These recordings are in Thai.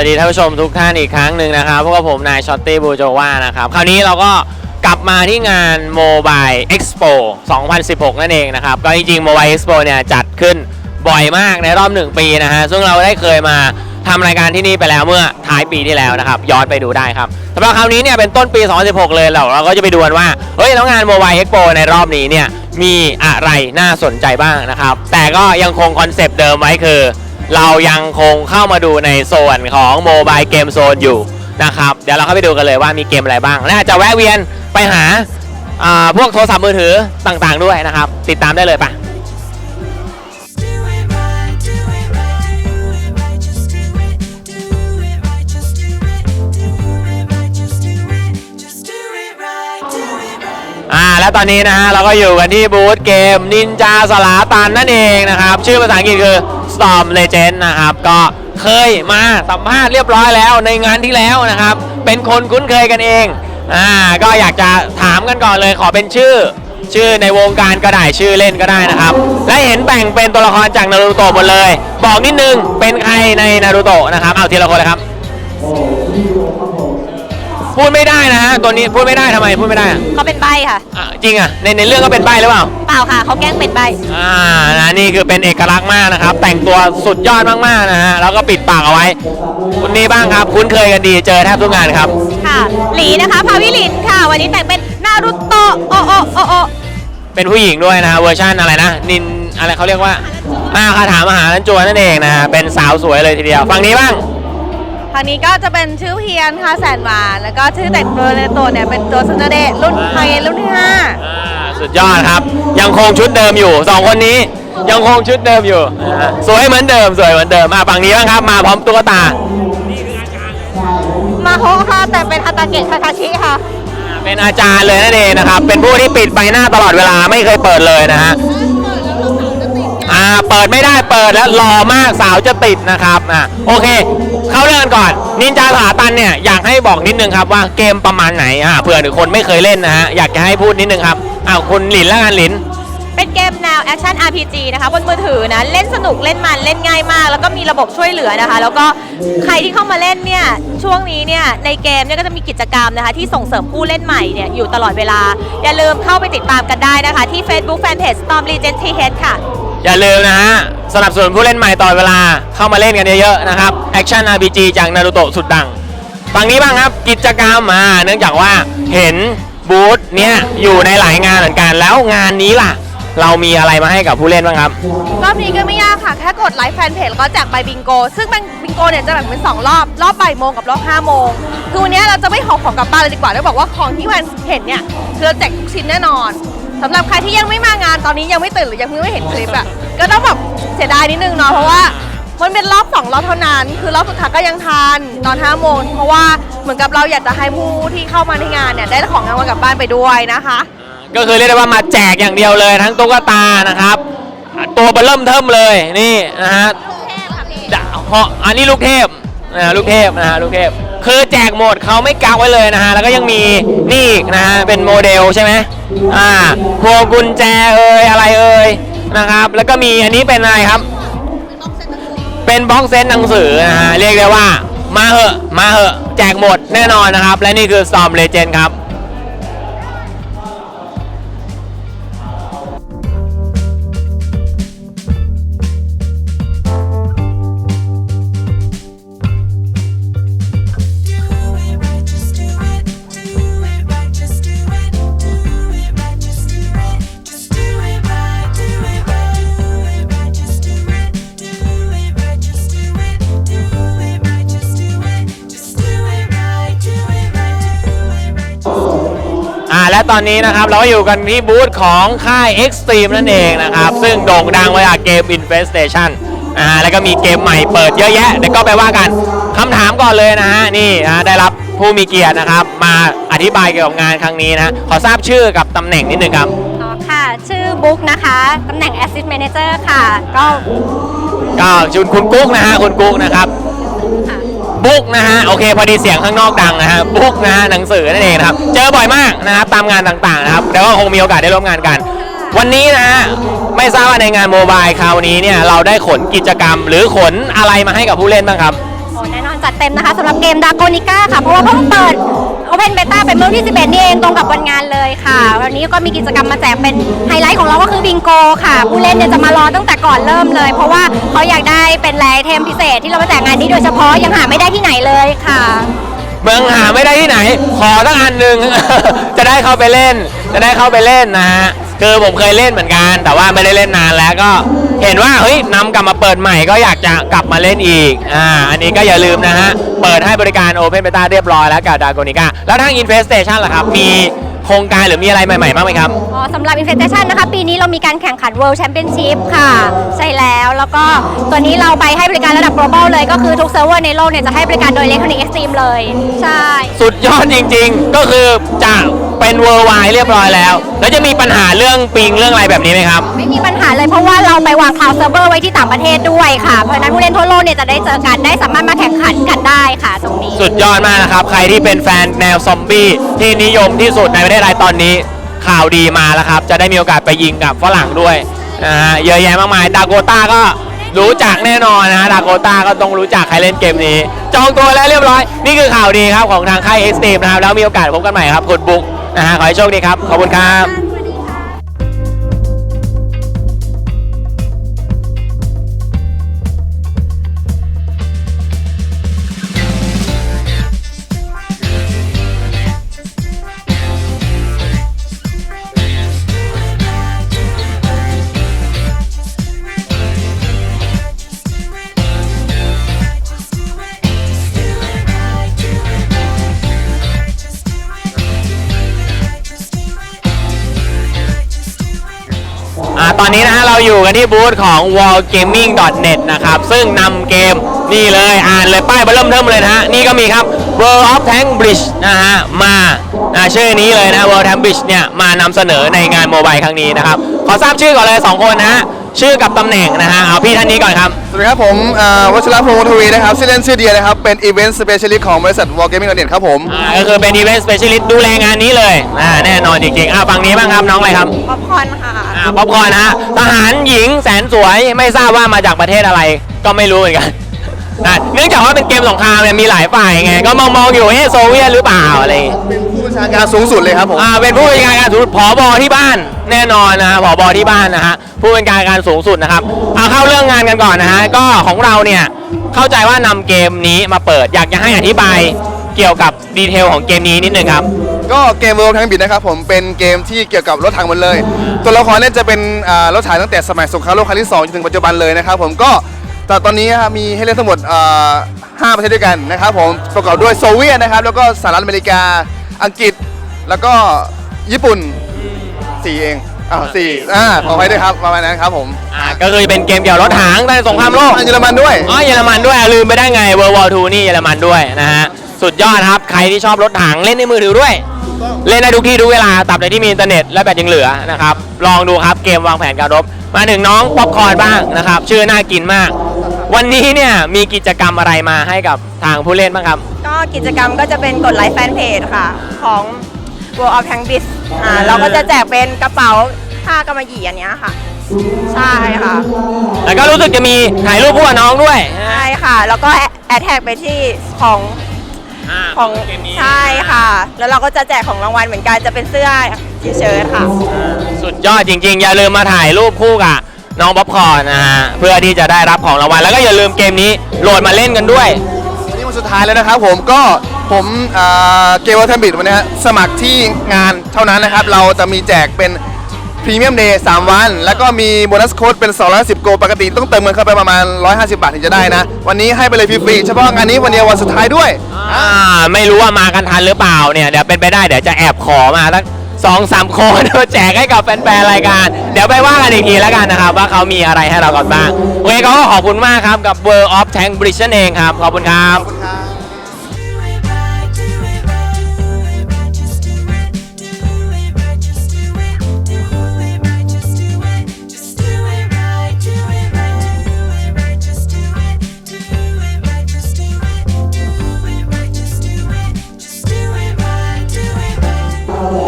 สวัสดีท่านผู้ชมทุกท่านอีกครั้งหนึ่งนะครับพวกผมนายช็อตตี้บูโจวานะครับ คราวนี้เราก็กลับมาที่งาน Mobile Expo 2016 นั่นเองนะครับ ก็จริงๆ Mobile Expo เนี่ยจัดขึ้นบ่อยมากในรอบหนึ่งปีนะฮะ ซึ่งเราได้เคยมาทำรายการที่นี่ไปแล้วเมื่อท้ายปีที่แล้วนะครับ ย้อนไปดูได้ครับสำหรับคราวนี้เนี่ยเป็นต้นปี 2016 เลยเราเราก็จะไปดูกันว่า เฮ้ยแล้วงาน Mobile Expo ในรอบนี้เนี่ยมีอะไรน่าสนใจบ้างนะครับ แต่ก็ยังคงคอนเซปต์เดิมไว้คือ เรายังคงเข้ามาดูในโซนของโมบายเกมโซนอยู่นะครับ เดี๋ยวเราเข้าไปดูกันเลยว่ามีเกมอะไรบ้าง และอาจจะแวะเวียนไปหาพวกโทรศัพท์มือถือต่างๆด้วยนะครับ ติดตามได้เลยปะอ่าและตอนนี้นะฮะเราก็อยู่กันที่บูธเกมนินจาสลาตันนั่นเองนะครับ ชื่อภาษาอังกฤษคือ Storm Legend นะครับ ก็เคยมาสัมภาษณ์เรียบร้อยแล้วในงานที่แล้วนะครับ เป็นคนคุ้นเคยกันเองอ่าก็อยากจะถามกันก่อนเลยขอเป็นชื่อ ชื่อในวงการก็ได้ชื่อเล่นก็ได้นะครับ และเห็นแบ่งเป็นตัวละครจากนารูโตะหมดเลย บอกนิดนึงเป็นใครในนารูโตะนะครับเอาทีละคนเลยครับ พูดไม่ได้นะฮะตัวนี้พูดไม่ได้ทำไมพูดไม่ได้อะเขาเป็นใบค่ะ อะจริงอะในในเรื่องก็เป็นใบหรือเปล่า เปล่าค่ะ เขาแกล้งเป็นใบ อ่านะนี่คือเป็นเอกลักษณ์มากนะครับ แต่งตัวสุดยอดมากๆนะฮะแล้วก็ปิดปากเอาไว้คนนี้บ้างครับ คุ้นเคยกันดีเจอแทบทุกงานครับ ค่ะ หลีนะคะพาวิลินค่ะ วันนี้แต่งเป็นนารุโตะ โอโอโอโอเป็นผู้หญิงด้วยนะฮะเวอร์ชันอะไรนะ นินอะไรเขาเรียกว่าอ่าคาถามหาลันจวนนั่นเองนะฮะเป็นสาวสวยเลยทีเดียวฝั่งนี้บ้าง ทางนี้ก็จะเป็นชื่อเพียนค่ะแสนหวาน แล้วก็ชื่อแต่งตัวในตัวเนี่ยเป็นตัวซุนเดะรุ่นไฮรุ่นที่ห้าอ่าสุดยอดครับ ยังคงชุดเดิมอยู่สองคนนี้ ยังคงชุดเดิมอยู่นะฮะสวยเหมือนเดิมสวยเหมือนเดิมมาฝั่งนี้บ้างครับมาพร้อมตุ๊กตามาโฮค่ะ แต่เป็นฮาตาเกะคาคาชิค่ะ เป็นอาจารย์เลยนั่นเองนะครับเป็นผู้ที่ปิดใบหน้าตลอดเวลาไม่เคยเปิดเลยนะฮะ อ่าเปิดไม่ได้เปิดแล้วรอมากสาวจะติดนะครับอ่าโอเค เข้าเรื่องกันก่อนนินจาสาตันเนี่ยอยากให้บอกนิดนึงครับว่าเกมประมาณไหนอ่าเผื่อหรือคนไม่เคยเล่นนะฮะอยากจะให้พูดนิดนึงครับอ้าวคุณหลินแล้วกันหลินเป็นเกมแนวแอคชั่น RPG นะคะบนมือถือนะเล่นสนุกเล่นมันเล่นง่ายมาก แล้วก็มีระบบช่วยเหลือนะคะ แล้วก็ใครที่เข้ามาเล่นเนี่ยช่วงนี้เนี่ยในเกมเนี่ยก็จะมีกิจกรรมนะคะ ที่ส่งเสริมผู้เล่นใหม่เนี่ยอยู่ตลอดเวลา อย่าลืมเข้าไปติดตามกันได้นะคะ ที่ Facebook Fanpage Storm Legend TH ค่ะ อย่าลืมนะฮะ สนับสนุนผู้เล่นใหม่ตลอเวลาเข้ามาเล่นกันเยอะๆนะครับแอคชั่น RPG จากนารูโตะสุดดังฝั่งนี้บ้างครับกิจกรรมอ่าเนื่องจากว่าเห็นบูธเนี้ยอยู่ในหลายงานเหมือนกันแล้วงานนี้ล่ะ เรามีอะไรมาให้กับผู้เล่นบ้างครับ รอบนี้ก็ไม่ยากค่ะ แค่กดไลค์แฟนเพจแล้วก็แจกใบบิงโก ซึ่งใบบิงโกเนี่ยจะแบ่งเป็น 2 รอบ รอบบ่ายโมงกับรอบ5โมงคือวันนี้เราจะไม่หอบของกลับบ้านเลยดีกว่าเราบอกว่าของที่วันเห็นเนี่ยคือเราแจกทุกชิ้นแน่นอน สำหรับใครที่ยังไม่มางานตอนนี้ยังไม่ตื่นหรือยังเพิ่งไม่เห็นคลิปอะก็ต้องแบบเสียดายนิดนึงเนาะเพราะว่ามันเป็นรอบ2รอบเท่านั้น คือรอบสุดท้ายก็ยังทันตอน5โมงเพราะว่าเหมือนกับเราอยากจะให้ผู้ที่เข้ามาในงานเนี่ยได้ของรางวัลกลับบ้านไปด้วยนะคะ ก็คือเรียกได้ว่ามาแจกอย่างเดียวเลยทั้งตุ๊กตานะครับ ตัวเบลเริ่มเทิมเลยนี่นะฮะดาเหาะอันนี้ลูกเทพนะฮะลูกเทพนะฮะลูกเทพ คือแจกหมดเขาไม่กักไว้เลยนะฮะ แล้วก็ยังมีนี่อีกนะฮะ เป็นโมเดลใช่ไหมอ่าพวงกุญแจเอ่ยอะไรเอ่ยนะครับ แล้วก็มีอันนี้เป็นอะไรครับ เป็นบ็อกเซตหนังสือนะฮะ เรียกได้ว่ามาเหอะ มาเหอะ แจกหมดแน่นอนนะครับ และนี่คือซอมเลเจนด์ครับ ตอนนี้นะครับเราก็อยู่กันที่บูธของค่าย Extreme นั่นเองนะครับ ซึ่งโด่งดังมาจากเกม Infestation อ่าแล้วก็มีเกมใหม่เปิดเยอะแยะเดี๋ยวก็ไปว่ากันคำถามก่อนเลยนะฮะนี่นะได้รับผู้มีเกียรตินะครับ มาอธิบายเกี่ยวกับงานครั้งนี้นะ ขอทราบชื่อกับตำแหน่งนิดนึงครับ อ๋อค่ะ ชื่อบุ๊กนะคะ ตำแหน่ง Assist Manager ค่ะ ก็ก็ชุนคุณกุ๊กนะฮะคุณกุ๊กนะครับค่ะ บุ๊กนะฮะโอเคพอดีเสียงข้างนอกดังนะฮะบุ๊กนะฮะหนังสือนั่นเองนะครับเจอบ่อยมากนะครับตามงานต่างๆนะครับแล้วก็คงมีโอกาสได้ร่วมงานกัน วันนี้นะฮะไม่ทราบว่าในงานโมบายคราวนี้เนี่ยเราได้ขนกิจกรรม หรือขนอะไรมาให้กับผู้เล่นบ้างครับ โอ้แน่นอนจัดเต็มนะคะสำหรับเกมดาโกนิก้าค่ะ เพราะว่าเพิ่งเปิด Open Beta เป็นเมื่อที่ 11 นี่เองตรงกับวันงานเลยค่ะ วันนี้ก็มีกิจกรรมมาแจกเป็นไฮไลท์ของเราก็คือบิงโกค่ะ ผู้เล่นเนี่ยจะมารอตั้งแต่ก่อนเริ่มเลย เพราะว่าเขาอยากได้เป็นแรเทมพิเศษที่เรามาแจกงานนี้โดยเฉพาะยังหาไม่ได้ที่ไหนเลยค่ะเมืองหาไม่ได้ที่ไหน ขอตั้งอันหนึ่ง จะได้เข้าไปเล่น จะได้เข้าไปเล่นนะฮะคือผมเคยเล่นเหมือนกัน แต่ว่าไม่ได้เล่นนานแล้วก็ เห็นว่าเฮ้ยนำกลับมาเปิดใหม่ก็อยากจะกลับมาเล่นอีกอ่าอันนี้ก็อย่าลืมนะฮะ เปิดให้บริการ Open Beta เรียบร้อยแล้วกับดาโกนิก้าแล้วทาง Infestation ล่ะครับ มีโครงการหรือมีอะไรใหม่ๆบ้างไหมครับ สำหรับ Infestation นะคะ ปีนี้เรามีการแข่งขัน World Championship ค่ะ ใช่แล้ว แล้วก็ตัวนี้เราไปให้บริการระดับ global เลย ก็คือทุกเซิร์ฟเวอร์ในโลกเนี่ยจะให้บริการโดย Electronic Extreme เลย ใช่ สุดยอดจริงๆ ก็คือจะเป็นเวอร์ไวเรียบร้อยแล้ว แล้วจะมีปัญหาเรื่องปิงเรื่องอะไรแบบนี้ไหมครับ ไม่มีปัญหาเลยเพราะว่าเราไปวางคลาวด์เซิร์ฟเวอร์ไว้ที่ต่างประเทศด้วยค่ะ เพราะฉะนั้นผู้เล่นทั่วโลกเนี่ยจะได้เจอกัน ได้สามารถมาแข่งขันกันได้ค่ะตรงนี้ สุดยอดมากนะครับ ใครที่เป็นแฟนแนวซอมบี้ที่นิยมที่สุดในประเทศไทยตอนนี้ ข่าวดีมาแล้วครับ จะได้มีโอกาสไปยิงกับฝรั่งด้วยนะฮะเยอะแยะมากมายดาโกต้าก็รู้จักแน่นอนนะดาโกต้าก็ต้องรู้จักใครเล่นเกมนี้ จองตัวแล้วเรียบร้อย นี่คือข่าวดีครับของทางค่ายเอ็กซ์ตรีมนะครับแล้วมีโอกาสพบกันใหม่ครับคุณบุ๊กนะฮะขอให้โชคดีครับขอบคุณครับ ตอนนี้นะฮะเราอยู่กันที่บูธของ wallgaming.net นะครับ ซึ่งนำเกมนี่เลยอ่านเลยป้ายเบอร์เริ่มเทิมเลยนะฮะ นี่ก็มีครับ World of Tank Bridge นะฮะ มาอ่าชื่อนี้เลยนะ World Tank Bridge เนี่ย มานำเสนอในงานโมบายครั้งนี้นะครับ ขอทราบชื่อก่อนเลย 2 คนนะฮะ ชื่อกับตำแหน่งนะฮะเอาพี่ท่านนี้ก่อนครับ สวัสดีครับผมอ่าวัชรพงศ์วงศ์ทวีนะครับชื่อเล่นชื่อเดียนะครับ เป็นอีเวนต์สเปเชียลิสต์ของบริษัท War Gaming Net ครับผม อ่าก็คือเป็น Event Specialist ดูแลงานนี้เลยอ่าแน่นอนจริงๆอ่าฝั่งนี้บ้างครับน้องอะไรครับป๊อปคอร์นค่ะ อ่าป๊อปคอร์นนะฮะทหารหญิงแสนสวยไม่ทราบว่ามาจากประเทศอะไร ก็ไม่รู้เหมือนกัน นะเนื่องจากว่าเป็นเกมสงครามเนี่ยมีหลายฝ่ายไง ก็มองมองๆอยู่เอ๊ะโซเวียตหรือเปล่าอะไรอย่างงี้เป็นผู้บัญชาการสูงสุดเลยครับผม อ่าเป็นผู้บัญชาการสูงสุดผอบอที่บ้านแน่นอนนะฮะผอบอที่บ้านนะฮะผู้บัญชาการสูงสุดนะครับเอาเข้าเรื่องงานกันก่อนนะฮะก็ของเราเนี่ยเข้าใจว่านำเกมนี้มาเปิดอยากจะให้อธิบายเกี่ยวกับดีเทลของเกมนี้นิดนึงครับ ก็เกม World Tank Beat นะครับผมเป็นเกมที่เกี่ยวกับรถถังหมดเลย ตัวละครเนี่ยจะเป็นอ่ารถถังตั้งแต่สมัยสงครามโลกครั้งที่2จนถึงปัจจุบันเลยนะครับผมก็ แต่ตอนนี้ครับมีให้เล่นทั้งหมดอ่าห้าประเทศด้วยกันนะครับผมประกอบด้วยโซเวียตนะครับ แล้วก็สหรัฐอเมริกาอังกฤษแล้วก็ญี่ปุ่นสี่เองอ้าวสี่อ่าขอไปด้วยครับประมาณนั้นครับผมอ่าก็คือเป็นเกมเกี่ยวกับรถถังตั้งแต่สงครามโลกเยอรมันด้วยอ๋อเยอรมันด้วยอะลืมไปได้ไง World War II นี่เยอรมันด้วยนะฮะสุดยอดครับใครที่ชอบรถถังเล่นในมือถือด้วย เล่นได้ทุกที่ทุกเวลาตับใดที่มีอินเทอร์เน็ตและแบตยังเหลือนะครับลองดูครับเกมวางแผนการรบมาถึงน้องป๊อปคอร์นบ้างนะครับชื่อน่ากินมาก วันนี้เนี่ยมีกิจกรรมอะไรมาให้กับทางผู้เล่นบ้างครับ ก็กิจกรรมก็จะเป็นกดไลค์แฟนเพจค่ะ ของ World of Tank b i z อ่าเราก็จะแจกเป็นกระเป๋าผ้ากำมะหยี่อันเนี้ยค่ะ ใช่ค่ะ แล้วก็รู้สึกจะมีถ่ายรูปคู่กับน้องด้วยใช่ค่ะ แล้วก็แอดแท็กไปที่ของาของเกมนี้ใช่ค่ะ แล้วเราก็จะแจกของรางวัลเหมือนกันจะเป็นเสื้อทีเชิ้ตค่ะ สุดยอดจริงๆ อย่าลืมมาถ่ายรูปคู่กับ น้องป๊อปคอร์นนะฮะเพื่อที่จะได้รับของรางวัลแล้วก็อย่าลืมเกมนี้โหลดมาเล่นกันด้วย วันนี้วันสุดท้ายแล้วนะครับผมก็ผมอ่าเกมวอลเทมบิดวันนี้ฮะสมัครที่งานเท่านั้นนะครับ เราจะมีแจกเป็นพรีเมียมเดย์3วัน แล้วก็มีโบนัสโค้ดเป็น 210 โกปกติต้องเติมเงินเข้าไปประมาณ 150 บาทถึงจะได้นะ วันนี้ให้ไปเลยฟรีๆเฉพาะงานนี้วันเดียววันสุดท้ายด้วย อ่าไม่รู้ว่ามากันทันหรือเปล่าเนี่ยเดี๋ยวเป็นไปได้เดี๋ยวจะแอบขอมาสัก สองสามคนแจกให้กับแฟนๆรายการ เดี๋ยวไปว่ากันอีกทีแล้วกันนะครับ ว่าเขามีอะไรให้เราก่อนบ้างโอเคก็ขอบคุณมากครับกับ World of Tank Bridge นั่นเองครับ ขอบคุณครับ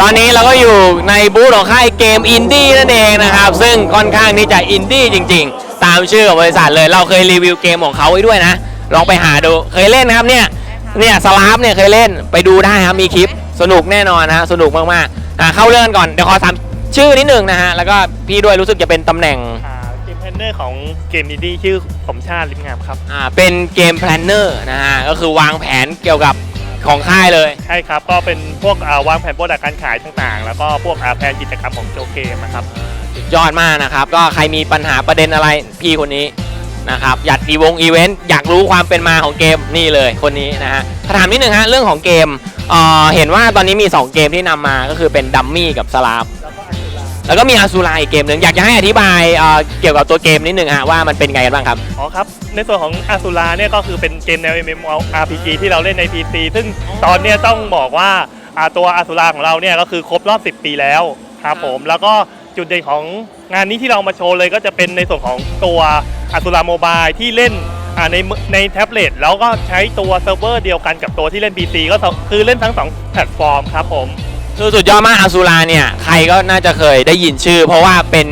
ตอนนี้เราก็อยู่ในบูธของค่ายเกมอินดี้นั่นเองนะครับ ซึ่งค่อนข้างที่จะอินดี้จริง ๆ ตามชื่อของบริษัทเลย เราเคยรีวิวเกมของเขาไว้ด้วยนะ ลองไปหาดู เคยเล่นนะครับเนี่ย เนี่ยสลาฟเนี่ยเคยเล่น ไปดูได้ครับ มีคลิป สนุกแน่นอนนะ สนุกมากๆอะเข้าเรื่องกันก่อน เดี๋ยวขอถามชื่อนิดหนึ่งนะฮะ แล้วก็พี่ด้วยรู้สึกจะเป็นตำแหน่งอ่าเกมแพนเนอร์ของเกมนี้ดีชื่อสมชาติลิมงามครับ อ่า เป็นเกมแพลนเนอร์นะฮะ ก็คือวางแผนเกี่ยวกับ ของค่ายเลย ใช่ครับ ก็เป็นพวกอ่าวางแผนโปรดักการขายต่างๆ แล้วก็พวกอ่าแผนกิจกรรมของโจเกมนะครับ สุดยอดมากนะครับ ก็ใครมีปัญหาประเด็นอะไรพี่คนนี้นะครับอยากอีวงอีเวนต์อยากรู้ความเป็นมาของเกมนี่เลยคนนี้นะฮะถามนิดนึงฮะเรื่องของเกมเอ่อเห็นว่าตอนนี้มี 2 เกมที่นำมาก็คือเป็นดัมมี่กับสลาฟ แล้วก็มีอาซูราอีกเกมหนึ่งอยากจะให้อธิบายเอ่อเกี่ยวกับตัวเกมนิดนึงฮะว่ามันเป็นไงกันบ้างครับ อ๋อครับ ในส่วนของอาซูราเนี่ยก็คือเป็นเกมแนว MMORPG ที่เราเล่นใน PC ซึ่งตอนเนี้ยต้องบอกว่าอ่าตัวอาซูราของเราเนี่ยก็คือครบรอบ 10 ปีแล้วครับผม แล้วก็จุดเด่นของงานนี้ที่เรามาโชว์เลยก็จะเป็นในส่วนของตัวอาซูราโมบายที่เล่นอ่าในมือในแท็บเล็ตแล้วก็ใช้ตัวเซิร์ฟเวอร์เดียวกันกับตัวที่เล่น PC ก็คือเล่นทั้งสองแพลตฟอร์มครับผม คือสุดยอดมากอาซูราเนี่ย ใครก็น่าจะเคยได้ยินชื่อ เพราะว่าเป็น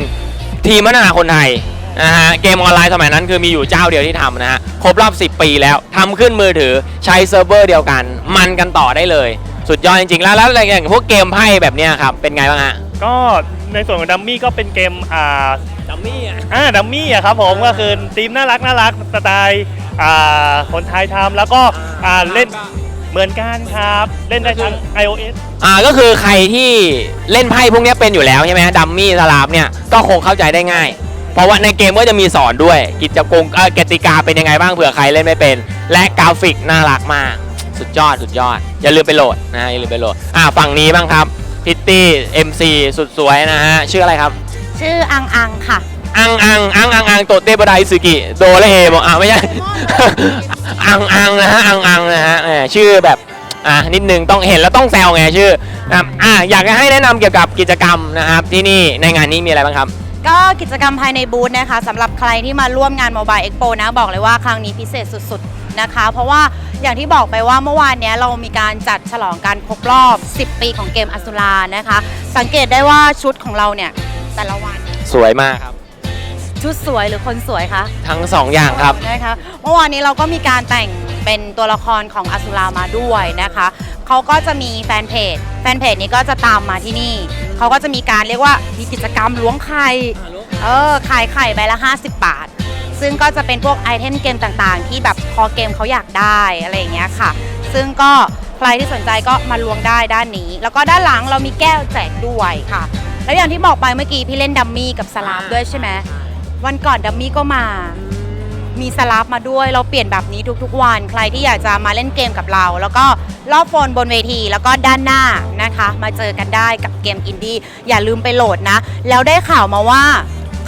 ทีมพัฒนาคนไทยนะฮะเกมออนไลน์สมัยนั้นคือมีอยู่เจ้าเดียวที่ทำนะฮะ ครบรอบ 10 ปีแล้วทำขึ้นมือถือใช้เซิร์ฟเวอร์เดียวกัน มันกันต่อได้เลย สุดยอดจริงๆ แล้วแล้วอย่างพวกเกมไพ่แบบเนี้ยครับ เป็นไงบ้างฮะ ก็ในส่วนของดัมมี่ก็เป็นเกมอ่าดัมมี่อะอ่าดัมมี่อะครับผมก็คือทีมน่ารักน่ารักสไตล์อ่าคนไทยทำแล้วก็อ่าเล่น เหมือนกันครับ เล่นได้ทั้ง iOS อ่าก็คือใครที่เล่นไพ่พวกเนี้ยเป็นอยู่แล้วใช่ไหมฮะดัมมี่สลาฟเนี่ยก็คงเข้าใจได้ง่าย เพราะว่าในเกมก็จะมีสอนด้วย กิจกรรมเอ่อกติกาเป็นยังไงบ้างเผื่อใครเล่นไม่เป็น และกราฟิกน่ารักมาก สุดยอดสุดยอด อย่าลืมไปโหลดนะฮะอย่าลืมไปโหลดอ่าฝั่งนี้บ้างครับพิตตี้ MC สุดสวยนะฮะชื่ออะไรครับ ชื่ออังอังค่ะ อังอังอังอังอังโตเตบไดซึกิโดเลเฮบอกอ่าไม่ใช่ อังอังนะฮะอังอังนะฮะแหม ชื่อแบบอะนิดนึงต้องเห็นแล้วต้องแซวไงชื่อนะครับอะอยากจะให้แนะนำเกี่ยวกับกิจกรรมนะครับที่นี่ในงานนี้มีอะไรบ้างครับ ก็กิจกรรมภายในบูธนะคะสำหรับใครที่มาร่วมงาน Mobile Expo นะบอกเลยว่าครั้งนี้พิเศษสุดๆนะคะ เพราะว่าอย่างที่บอกไปว่าเมื่อวานเนี้ยเรามีการจัดฉลองการครบรอบ 10 ปีของเกมอสุรานะคะ สังเกตได้ว่าชุดของเราเนี่ยแต่ละวันสวยมากครับ ชุดสวยหรือคนสวยคะทั้งสองอย่างครับ นะคะเมื่อวานนี้เราก็มีการแต่งเป็นตัวละครของอสุรามาด้วยนะคะเขาก็จะมีแฟนเพจ แฟนเพจนี้ก็จะตามมาที่นี่เขาก็จะมีการเรียกว่ามีกิจกรรมล้วงไข่เออขายไข่ใบละ 50 บาท ซึ่งก็จะเป็นพวกไอเทมเกมต่างๆ ที่แบบคอเกมเขาอยากได้อะไรอย่างเงี้ยค่ะ ซึ่งก็ใครที่สนใจก็มาล้วงได้ด้านนี้ แล้วก็ด้านหลังเรามีแก้วแจกด้วยค่ะ แล้วอย่างที่บอกไปเมื่อกี้พี่เล่นดัมมี่กับสลามด้วยใช่ไหม วันก่อนดัมมี่ก็มา มีสลับมาด้วยเราเปลี่ยนแบบนี้ทุกๆวัน ใครที่อยากจะมาเล่นเกมกับเรา แล้วก็รอบโฟนบนเวทีแล้วก็ด้านหน้านะคะ มาเจอกันได้กับเกมอินดี้อย่าลืมไปโหลดนะ แล้วได้ข่าวมาว่า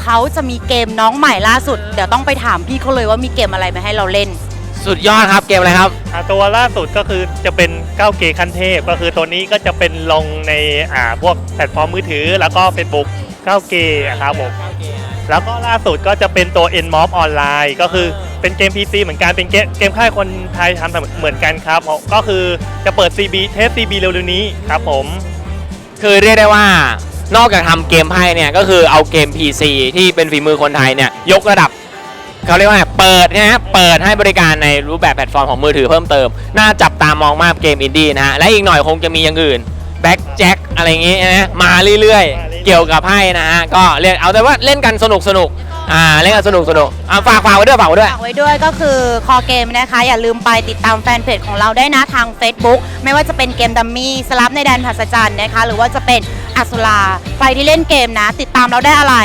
เขาจะมีเกมน้องใหม่ล่าสุด เดี๋ยวต้องไปถามพี่เขาเลยว่ามีเกมอะไรมาให้เราเล่น สุดยอดครับเกมอะไรครับ อ่าตัวล่าสุดก็คือจะเป็น9เกขั้นเทพ ก็คือตัวนี้ก็จะเป็นลงในอ่าพวกแพลตฟอร์มมือถือแล้วก็ Facebook 9เกครับผม แล้วก็ล่าสุดก็จะเป็นตัว n m o b ออนไลน์ก็คือเป็นเกม PC เหมือนกันเป็นเกมเกมค่ายคนไทยทำเหมือนกันครับก็คือจะเปิด CB เทส CB เร็วๆนี้ครับผมคือเรียกได้ว่านอกจากทำเกมไพ่เนี่ยก็คือเอาเกม PC ที่เป็นฝีมือคนไทยเนี่ยยกระดับเขาเรียกว่าเปิดนะฮะเปิดให้บริการในรูปแบบแพลตฟอร์มของมือถือเพิ่มเติม น่าจับตามองมากเกมอินดี้นะฮะและอีกหน่อยคงจะมีอย่างอื่นแบ็กแจ็คอะไรอย่างงี้นะมาเรื่อยๆ เกี่ยวกับไพ่นะฮะก็เรียกเอาแต่ว่าเล่นกันสนุกสนุกๆอ่าเล่นกันสนุกสนุกๆอ่าฝากฝากไว้ด้วยฝากไว้ด้วย ฝากไว้ด้วยก็คือคอเกมนะคะ อย่าลืมไปติดตามแฟนเพจของเราได้นะทาง Facebook ไม่ว่าจะเป็นเกมดัมมี่สลับในแดนผัสจันนะคะ หรือว่าจะเป็นอัสุราใครที่เล่นเกมนะ ติดตามเราได้อะไร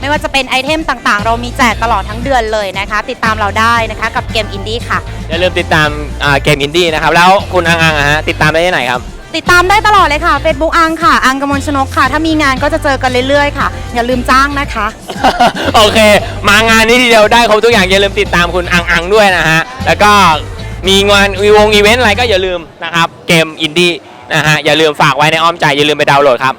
ไม่ว่าจะเป็นไอเทมต่างๆ เรามีแจกตลอดทั้งเดือนเลยนะคะ ติดตามเราได้นะคะกับเกมอินดี้ค่ะ อย่าลืมติดตามอ่าเกมอินดี้นะครับ แล้วคุณอังอังอะฮะติดตามได้ที่ไหนครับ ติดตามได้ตลอดเลยค่ะ Facebook อังค่ะ อังกมลชนกค่ะ ถ้ามีงานก็จะเจอกันเรื่อยๆค่ะ อย่าลืมจ้างนะคะ โอเค มางานนี้ทีเดียวได้ครบทุกอย่างอย่าลืมติดตามคุณอังอังด้วยนะฮะ แล้วก็มีงานวีวงอีเวนต์อะไรก็อย่าลืมนะครับ เกมอินดี้นะฮะ อย่าลืมฝากไว้ในอ้อมใจ อย่าลืมไปดาวน์โหลดครับ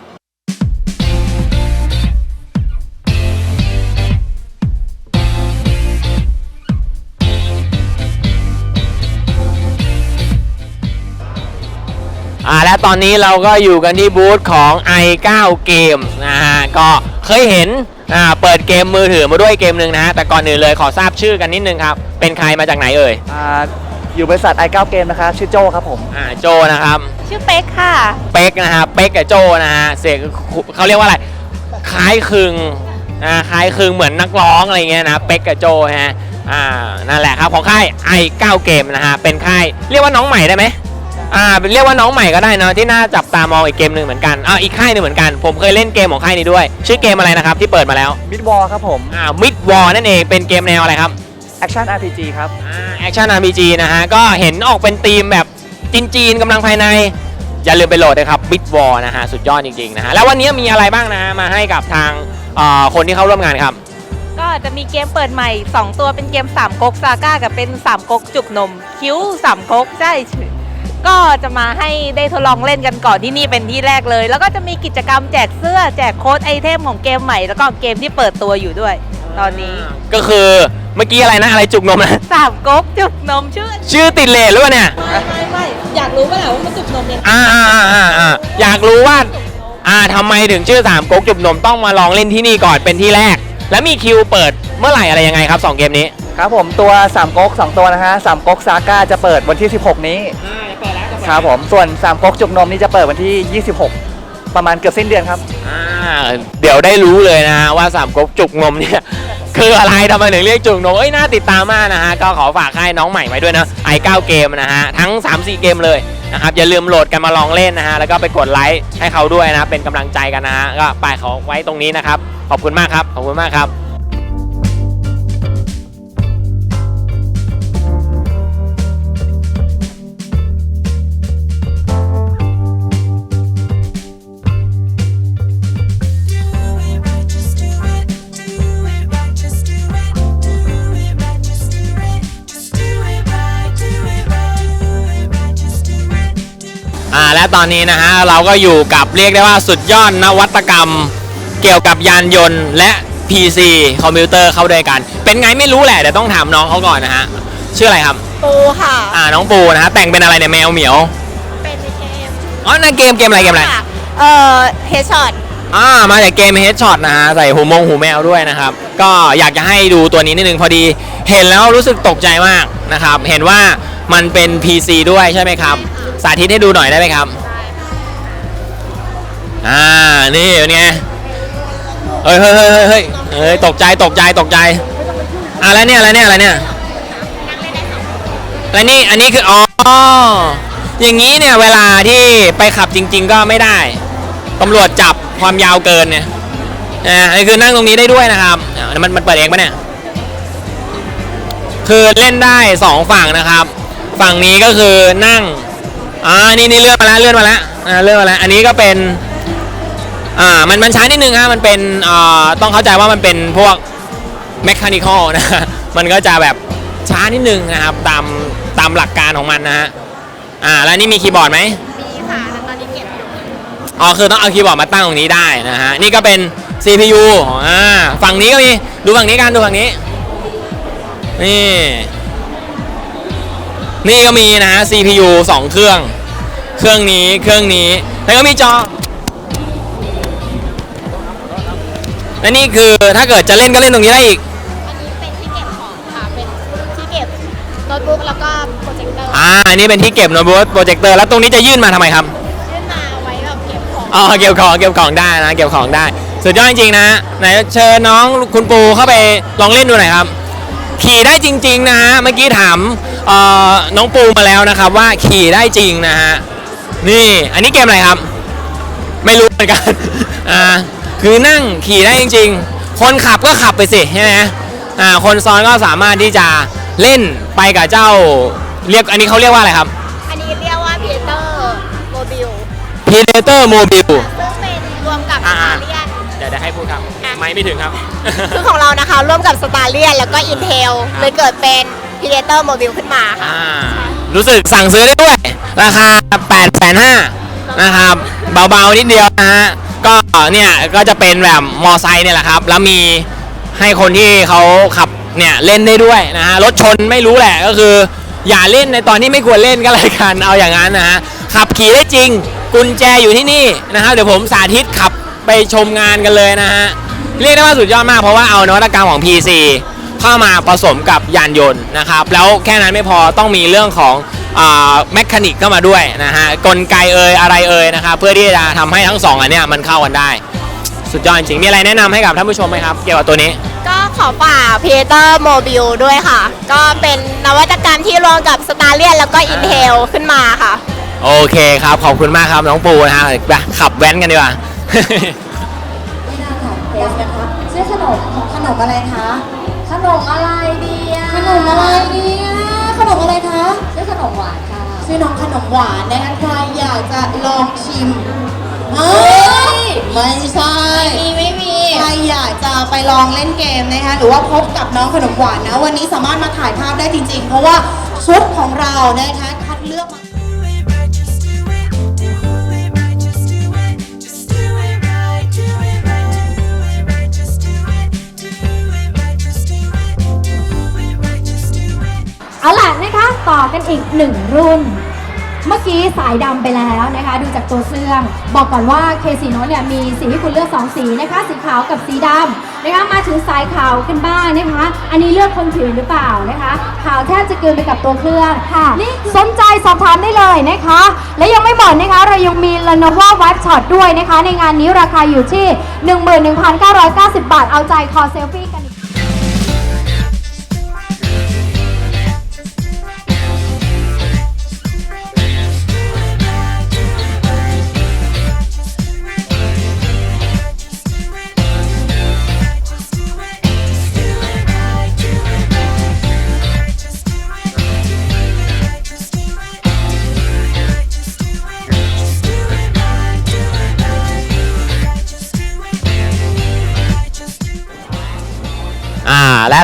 ตอนนี้เราก็อยู่กันที่บูธของ i9 Games นะฮะก็เคยเห็นอ่าเปิดเกมมือถือมาด้วยเกมหนึ่งนะฮะแต่ก่อนอื่นเลยขอทราบชื่อกันนิดนึงครับ เป็นใครมาจากไหนเอ่ยอ่าอยู่บริษัท i9 เกมนะคะชื่อโจครับผม อ่าโจนะครับ ชื่อเป๊กค่ะ เป๊กนะฮะเป๊กกับโจนะฮะเสียงเขาเรียกว่าอะไรคล้ายคลึงอ่าคล้ายคลึงเหมือนนักร้องอะไรเงี้ยนะเป๊กกับโจฮะอ่านั่นแหละครับของค่าย i9 เกมนะฮะเป็นค่ายเรียกว่าน้องใหม่ได้ไหม อ่าเป็นเรียกว่าน้องใหม่ก็ได้เนอะที่น่าจับตามองอีกเกมหนึ่งเหมือนกันอ่าอีกค่ายหนึ่งเหมือนกัน ผมเคยเล่นเกมของค่ายนี้ด้วย ชื่อเกมอะไรนะครับที่เปิดมาแล้วมิดวอลครับผมอ่ามิดวอนั่นเองเป็นเกมแนวอะไรครับแอคชั่น RPG ครับแอคชั่น RPG นะฮะก็เห็นออกเป็นธีมแบบจีนๆกำลังภายใน อย่าลืมไปโหลดนะครับ Bit War นะฮะสุดยอดจริงๆนะฮะแล้ววันนี้มีอะไรบ้างนะฮะมาให้กับทางเอ่อคนที่เข้าร่วมงานครับก็จะมีเกมเปิดใหม่ 2 ตัวเป็นเกม3ก๊กซาก้ากับเป็น3ก๊กจุกนม คิ้ว3ก๊กใช่ ก็จะมาให้ได้ทดลองเล่นกันก่อนที่นี่เป็นที่แรกเลย แล้วก็จะมีกิจกรรมแจกเสื้อแจกโค้ดไอเทมของเกมใหม่ แล้วก็เกมที่เปิดตัวอยู่ด้วย ตอนนี้ก็คือเมื่อกี้อะไรนะอะไรจุกนมนะ สามก๊กจุกนมชื่อชื่อติดเลทหรือเปล่าเนี่ยไม่ไม่ไม่อยากรู้ป่ะแหละว่ามันจุกนมยังไงอ่าอ่าอ่าอ่าอ่าอยากรู้ว่าอ่าทำไมถึงชื่อสามก๊กจุบนมต้องมาลองเล่นที่นี่ก่อนเป็นที่แรก แล้วมีคิวเปิดเมื่อไหร่อะไรยังไงครับสองเกมนี้ ครับผมตัว3ก๊ก2 ตัวนะฮะ3ก๊กซาก้าจะเปิดวันที่ 16 นี้อ่าเปิดแล้ว ครับผม ส่วน3ก๊กจุกนมนี่จะเปิดวันที่ 26 ประมาณเกือบสิ้นเดือนครับ อ่าเดี๋ยวได้รู้เลยนะฮะว่าสามก๊กจุกนมเนี่ย คืออะไรทำไมถึงเรียกจุกนมเอ้ยน่าติดตามมากนะฮะ ก็ขอฝากให้น้องใหม่ไว้ด้วยนะ i9 เกมนะฮะ ทั้ง 3-4 เกมเลยนะครับ อย่าลืมโหลดกันมาลองเล่นนะฮะ แล้วก็ไปกดไลค์ให้เขาด้วยนะ เป็นกำลังใจกันนะฮะ ก็ไปเขาไว้ตรงนี้นะครับ ขอบคุณมากครับ ขอบคุณมากครับ อ่าและตอนนี้นะฮะเราก็อยู่กับเรียกได้ว่าสุดยอดนวัตกรรม เกี่ยวกับยานยนต์และ PC คอมพิวเตอร์เข้าด้วยกัน เป็นไงไม่รู้แหละเดี๋ยวต้องถามน้องเขาก่อนนะฮะชื่ออะไรครับปูค่ะ อ่าน้องปูนะฮะแต่งเป็นอะไรเนี่ยแมวเหมียวเป็นเกมอ๋อนั่นเกมเกมอะไรเกมอะไรเอ่อเฮดช็อตอ่ามาจากเกม Headshot นะฮะใส่หูมงหูแมวด้วยนะครับ ก็อยากจะให้ดูตัวนี้นิดนึงพอดี เห็นแล้วรู้สึกตกใจมากนะครับ เห็นว่า มันเป็น PC ด้วยใช่ไหมครับ สาธิตให้ดูหน่อยได้ไหมครับ อ่า นี่เป็นไงเฮ้ยเฮ้ยเฮ้ยเฮ้ยเฮ้ยเฮ้ย ตกใจ ตกใจ ตกใจ อะแล้วเนี่ย อะไรเนี่ย อะไรเนี่ย แล้วนี่ อันนี้คือ อ๋อ อย่างนี้เนี่ย เวลาที่ไปขับจริง ๆ ก็ไม่ได้ ตำรวจจับความยาวเกินเนี่ยอ่าอันนี้คือนั่งตรงนี้ได้ด้วยนะครับมันมันเปิดเองปะเนี่ย คือเล่นได้สองฝั่งนะครับ ฝั่งนี้ก็คือนั่งอ่านี่นี่เลื่อนมาแล้วเลื่อนมาแล้วอ่าเลื่อนมาแล้วอันนี้ก็เป็นอ่ามันมันช้านิดนึงฮะมันเป็นอ่าต้องเข้าใจว่ามันเป็นพวกแมคคานิคอลนะมันก็จะแบบช้านิดนึงนะครับตามตามหลักการของมันนะฮะอ่าแล้วนี่มีคีย์บอร์ดไหมมีค่ะแต่ตอนนี้เก็บอยู่อ๋อคือต้องเอาคีย์บอร์ดมาตั้งตรงนี้ได้นะฮะนี่ก็เป็น CPU อ่าฝั่งนี้ก็มีดูฝั่งนี้กันดูฝั่งนี้นี่ นี่ก็มีนะฮะ CPU 2 เครื่อง เครื่องนี้เครื่องนี้ แล้วก็มีจอ และนี่คือถ้าเกิดจะเล่นก็เล่นตรงนี้ได้อีก อันนี้เป็นที่เก็บของค่ะ เป็นที่เก็บโน้ตบุ๊กแล้วก็โปรเจคเตอร์อ่าอันนี้เป็นที่เก็บโน้ตบุ๊กโปรเจคเตอร์ แล้วตรงนี้จะยื่นมาทำไมครับ ขึ้นมาไว้แบบเก็บของอ๋อ เก็บของ เก็บของได้นะ เก็บของได้ สุดยอดจริงๆนะ ไหนเชิญน้องคุณปูเข้าไปลองเล่นดูหน่อยครับ ขี่ได้จริง ๆ นะฮะ เมื่อกี้ถามเอ่อน้องปูมาแล้วนะครับว่าขี่ได้จริงนะฮะ นี่อันนี้เกมอะไรครับ ไม่รู้เหมือนกัน อ่า คือนั่งขี่ได้จริง ๆ คนขับก็ขับไปสิใช่ไหมอ่า คนซ้อนก็สามารถที่จะเล่นไปกับเจ้าเรียกอันนี้เขาเรียกว่าอะไรครับ อันนี้เรียกว่าพีเตอร์โมบิล Predator Mobile ซึ่งเป็นรวมกับสอ่าตาร์เลียนเดี๋ยวจะให้พูดครับอะ ไม่ไม่ถึงครับ คือของเรานะคะ ร่วมกับสตาร์เลียนแล้วก็อินเทลเลยเกิดเป็นพีเตอร์โมบิลขึ้นมาค่ะ อ่ารู้สึกสั่งซื้อได้ด้วย ราคา8 5 0 0 0นะครับ เบาๆนิดเดียวนะฮะ ก็เนี่ยก็จะเป็นแบบมอไซค์เนี่ยแหละครับ แล้วมีให้คนที่เขาขับเนี่ยเล่นได้ด้วยนะฮะ รถชนไม่รู้แหละก็คือ อย่าเล่นในตอนที่ไม่ควรเล่นก็เลยกันเอาอย่างนั้นนะฮะ ขับขี่ได้จริง กุญแจอยู่ที่นี่นะครับเดี๋ยวผมสาธิตขับไปชมงานกันเลยนะฮะ เรียกได้ว่าสุดยอดมากเพราะว่าเอานวัตกรรมของ PC เข้ามาผสมกับยานยนต์นะครับ แล้วแค่นั้นไม่พอต้องมีเรื่องของแมคานิกเข้ามาด้วยนะฮะกลไกเอ่ยอะไรเอ่ยนะครับเพื่อที่จะทำให้ทั้งสองอันเนี้ยมันเข้ากันได้ สุดยอดจริงๆมีอะไรแนะนำให้กับท่านผู้ชมไหมครับ เกี่ยวกับตัวนี้ ก็ขอฝาก Predator Mobile ด้วยค่ะ ก็เป็นนวัตกรรมที่รวมกับ Starlink แล้วก็ Intel ขึ้นมาค่ะ โอเคครับ ขอบคุณมากครับน้องปูนะฮะไปขับแว้นกันดีกว่า มขนมอะไรคะ ขนมอะไรดีอะขนมอะไรดีอะขนมอะไรคะ ชื่อขนมหวานค่ะ ชื่อน้องขนมหวานนะคะใครอยากจะลองชิมเฮ้ยไม่ใช่ไม่มีไม่มี ใครอยากจะไปลองเล่นเกมนะคะ หรือว่าพบกับน้องขนมหวานนะ วันนี้สามารถมาถ่ายภาพได้จริงๆ เพราะว่าชุดของเรานะคะคัดเลือกมา ต่อกันอีกหนึ่งรุ่น เมื่อกี้สายดำไปแล้วนะคะ ดูจากตัวเครื่องบอกก่อนว่า K4 โน้ตเนี่ยมีสีให้คุณเลือก2สีนะคะ สีขาวกับสีดำนะคะมาถึงสายขาวกันบ้างนะคะ อันนี้เลือกคนผิวหรือเปล่านะคะขาวแทบจะเกินไปกับตัวเครื่องค่ะนี่สนใจสอบถามได้เลยนะคะ และยังไม่หมดนะคะเรายังมี Lenovo Vibe Shot ด้วยนะคะ ในงานนี้ราคาอยู่ที่ 11,990 บาทเอาใจคอเซลฟี่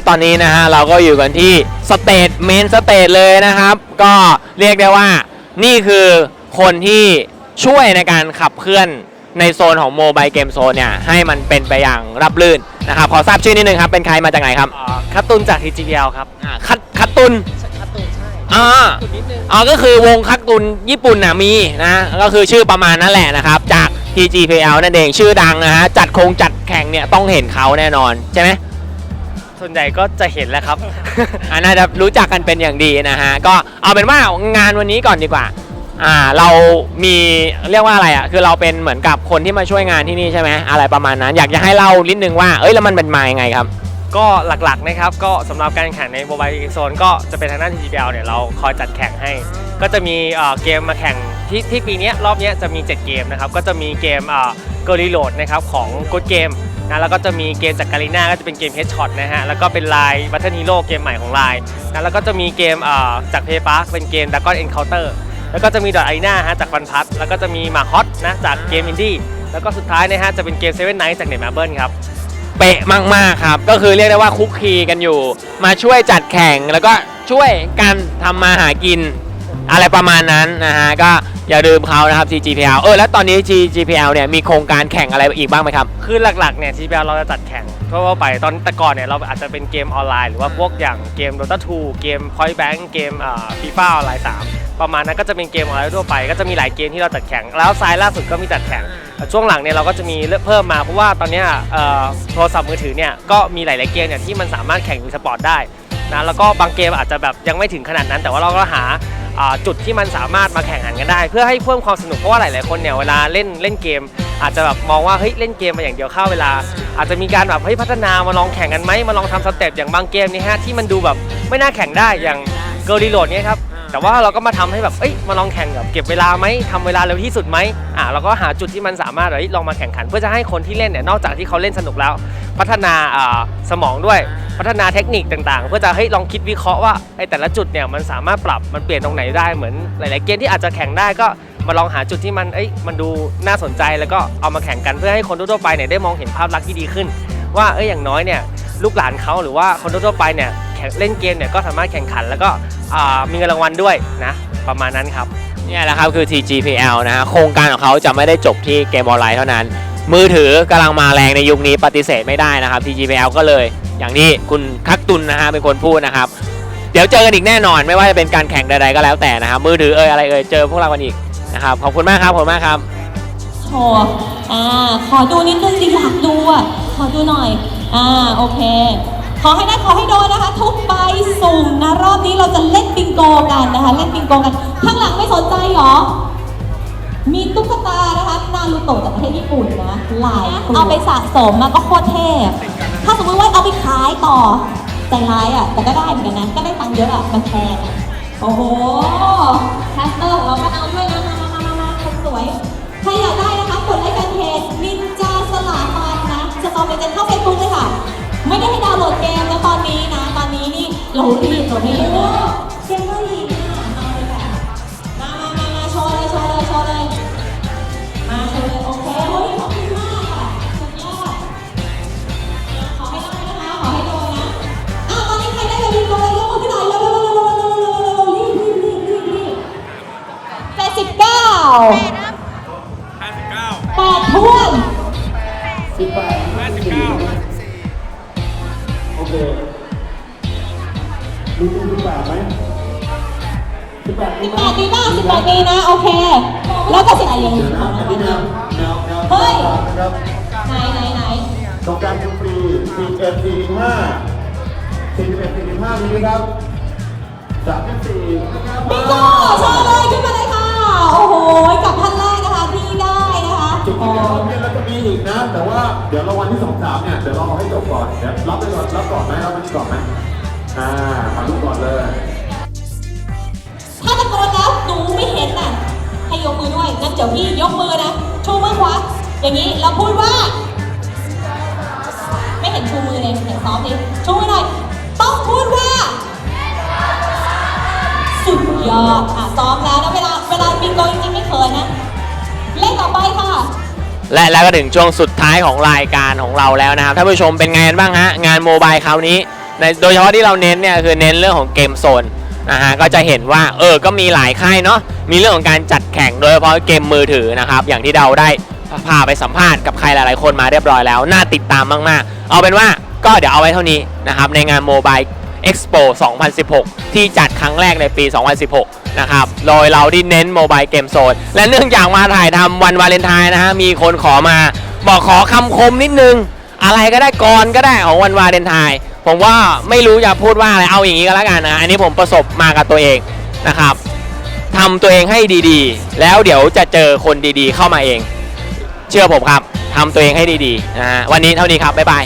ตอนนี้นะฮะเราก็อยู่กันที่สเตจเมนสเตจเลยนะครับ ก็เรียกได้ว่านี่คือคนที่ช่วยในการขับเคลื่อนในโซนของโมบายเกมโซนเนี่ยให้มันเป็นไปอย่างรับลื่นนะครับขอทราบชื่อนิดนึงครับ เป็นใครมาจากไหนครับคัตตุนจาก TGL ครับอ่าคัตคัตตุนคัตตุนใช่อ่าอ๋อก็คือวงคัตตุนญี่ปุ่นน่ะมีนะก็คือชื่อประมาณนั้นแหละนะครับ จาก TGPL นั่นเองชื่อดังนะฮะจัดคงจัดแข่งเนี่ยต้องเห็นเขาแน่นอนใช่ไหม ส่วนใหญ่ก็จะเห็นแหล้วครับอ่าน่าจะรู้จักกันเป็นอย่างดีนะฮะ ก็เอาเป็นว่างานวันนี้ก่อนดีกว่า อ่า เรามีเรียกว่าอะไรอะ คือเราเป็นเหมือนกับคนที่มาช่วยงานที่นี่ใช่ไหมอะไรประมาณนั้น อยากจะให้เล่านิดนึงว่า เอ้ย แล้วมันเป็นมายังไงครับ ก็หลักๆนะครับ ก็สำหรับการแข่งในโมบายโซนก็จะเป็นทางด้าน TGL เนี่ยเราคอยจัดแข่งให้ ก็จะมีเอ่อเกมมาแข่งที่ที่ปีเนี้ยรอบเนี้ยจะมี 7 เกมนะครับ ก็จะมีเกมเอ่อ g o r i l l o a d นะครับของ Good Game นะแล้วก็จะมีเกมจากการีนาก็จะเป็นเกม Headshot นะฮะแล้วก็เป็นลาย Battle Hero เกมใหม่ของลายนะแล้วก็จะมีเกมเอ่อจาก Play Park เป็นเกม Dragon Encounter แล้วก็จะมีดอทไอน่าฮะจากฟันพัทแล้วก็จะมีมาฮอตนะจากเกมอินดี้แล้วก็สุดท้ายนะฮะจะเป็นเกม Seven Nights จากเน็ตมาเบิลครับเป๊ะมากๆครับ ก็คือเรียกได้ว่าคุกคีกันอยู่ มาช่วยจัดแข่งแล้วก็ช่วยกันทำมาหากิน อะไรประมาณนั้นนะฮะก็อย่าลืมเขานะครับ TGPL เออแล้วตอนนี้ TGPL เนี่ยมีโครงการแข่งอะไรอีกบ้างไหมครับ คือหลักๆ เนี่ยทีเเราจะจัดแข่งทั่วๆไป ตอนแต่ก่อนเนี่ย เราอาจจะเป็นเกมออนไลน์ หรือว่าพวกอย่างเกม Dota 2 เกม Point Bank เกมอ่าฟีฟ่าออนไลน์3ประมาณนั้นก็จะเป็นเกมออนไลน์ทั่วไป ก็จะมีหลายเกมที่เราจัดแข่ง แล้วซ้ายล่าสุดก็มีจัดแข่งแต่ช่วงหลังเนี่ยเราก็จะมีเพิ่มมาเพราะว่าตอนเนี้ยเอ่อโทรศัพท์มือถือเนี่ยก็มีหลายๆเกมเนี่ยที่มันสามารถแข่งอีสปอร์ตได้นะแล้วก็บางเกมอาจจะแบบยังไม่ถึงขนาดนั้น แต่ว่าเราก็หาอ่า จุดที่มันสามารถมาแข่งขันกันได้ เพื่อให้เพิ่มความสนุกเพราะว่าหลาย ๆ คนเนี่ยเวลาเล่นเล่นเกม อาจจะแบบมองว่าเฮ้ยเล่นเกมมาอย่างเดียวเข้าเวลา อาจจะมีการแบบเฮ้ยพัฒนามาลองแข่งกันไหมมาลองทำสเต็ปอย่างบางเกมนี่ฮะที่มันดูแบบไม่น่าแข่งได้อย่างเกิร์ลรีโหลดเนี่ยครับ แต่ว่าเราก็มาทำให้แบบเอ้ยมาลองแข่งแบบเก็บเวลาไหมทำเวลาเร็วที่สุดไหมอ่าเราก็หาจุดที่มันสามารถเฮ้ยลองมาแข่งขัน เพื่อจะให้คนที่เล่นเนี่ยนอกจากที่เขาเล่นสนุกแล้ว พัฒนาอ่าสมองด้วยพัฒนาเทคนิคต่างๆ เพื่อจะให้ลองคิดวิเคราะห์ว่าไอ้แต่ละจุดเนี่ยมันสามารถปรับมันเปลี่ยนตรงไหนได้เหมือนหลาย ๆ เกมที่อาจจะแข่งได้ก็มาลองหาจุดที่มันเอ้ยมันดูน่าสนใจแล้วก็เอามาแข่งกันเพื่อให้คนทั่วไปเนี่ยได้มองเห็นภาพลักษณ์ที่ดีขึ้น ว่าเอ้ยอย่างน้อยเนี่ยลูกหลานเขาหรือว่าคนทั่วไปเนี่ย เล่นเกมเนี่ยก็สามารถแข่งขัน แล้วก็อ่ามีเงินรางวัลด้วยนะประมาณนั้นครับเนี่ยแหละครับคือ TGPL นะฮะโครงการของเขาจะไม่ได้จบที่เกมออนไลน์เท่านั้น มือถือกำลังมาแรงในยุคนี้ปฏิเสธไม่ได้นะครับ TGPL ก็เลย อย่างที่คุณคักตุนนะฮะเป็นคนพูดนะครับ เดี๋ยวเจอกันอีกแน่นอนไม่ว่าจะเป็นการแข่งใดๆก็แล้วแต่นะครับมือถือเอ่ยอะไรเอ่ยเจอพวกเรากันอีกนะครับขอบคุณมากครับขอบคุณมากครับโชว์อ่าขอดูนิดนึงดิอยากดูอะขออดูหน่อยอ่าโอเค ขอให้ได้ขอให้โดนนะคะ ทุกใบสุ่มนะรอบนี้เราจะเล่นบิงโกกันนะคะ เล่นบิงโกกันข้างหลังไม่สนใจเหรอ มีตุ๊กตานะคะนารูโตะจากประเทศญี่ปุ่นนะหลายตัวเอาไปสะสมมาก็โคตรเท่ถ้าสมมติว่าเอาไปขายต่อใจร้ายอะแต่ก็ได้เหมือนกันนะก็ได้ตังค์เยอะอะมันแพงอะโอ้โหแคสเตอร์ของเราก็เอาด้วยนะมามามามามาคนสวยใครอยากได้ ตอนนี้นะ ตอนนี้นี่เรารีบเรารีบเกมก็ดีนะเอาเลยค่ะมามามามาโชว์เลยโชว์เลยโชว์เลยมาโชว์เลยโอเคโอ้ยขอบคุณมากค่ะสุดยอดขอให้ได้นะคะขอให้โดนนะอ้าวตอนนี้ใครได้แบบบิงโกยกมือขึ้นหน่อยเร็วเร็วเร็วเร็วเร็วเร็วเร็วเร็วรีบรีบรีบรีบรีบแปดสิบเก้าแปดถ้วนสิบแปด ดูสิบบาทไหมสิบบาทสิบแปดปีหน้าสิบแปดปีนะ โอเค แล้วก็สิบแปดปีเดี๋ยวนะอันนี้ยไหนไหนไหนสงการฟรีสี่เอ็ดสี่ห้าสี่เอ็ดสี่ห้ามีไครับสามสี่ เดี๋ยวพี่ยกมือนะ ชูมือขวา อย่างนี้แล้วพูดว่า ไม่เห็นชูมือเลยเห็นซ้อมดิชูมือหน่อย ต้องพูดว่า สุดยอดอะซ้อมแล้วนะเวลาเวลาบิงโกจริงๆไม่เคยนะ เล่นต่อไปค่ะ และแล้วก็ถึงช่วงสุดท้ายของรายการของเราแล้วนะครับท่านผู้ชมเป็นไงกันบ้างฮะงานโมบายคราวนี้ในโดยเฉพาะที่เราเน้นเนี่ยคือเน้นเรื่องของเกมโซน นะฮะก็จะเห็นว่าเออก็มีหลายค่ายเนาะมีเรื่องของการจัดแข่งโดยเฉพาะเกมมือถือนะครับอย่างที่เราได้พาไปสัมภาษณ์กับใครหลายๆคนมาเรียบร้อยแล้ว น่าติดตามมากๆ เอาเป็นว่าก็เดี๋ยวเอาไว้เท่านี้นะครับในงานโมบาย Expo 2016 ที่จัดครั้งแรกในปี 2016 นะครับ โดยเราที่เน้นโมบายเกมโซน และเนื่องจากมาถ่ายทำวันวาเลนไทน์นะฮะ มีคนขอมา บอกขอคำคมนิดนึง อะไรก็ได้ก่อนก็ได้ของวันวาเลนไทน์ ผมว่าไม่รู้จะพูดว่าอะไรเอาอย่างนี้ก็แล้วกันนะอันนี้ผมประสบมากับตัวเองนะครับทำตัวเองให้ดีๆ แล้วเดี๋ยวจะเจอคนดีๆ เข้ามาเอง เชื่อผมครับทำตัวเองให้ดีๆนะฮะวันนี้เท่านี้ครับบ๊ายบาย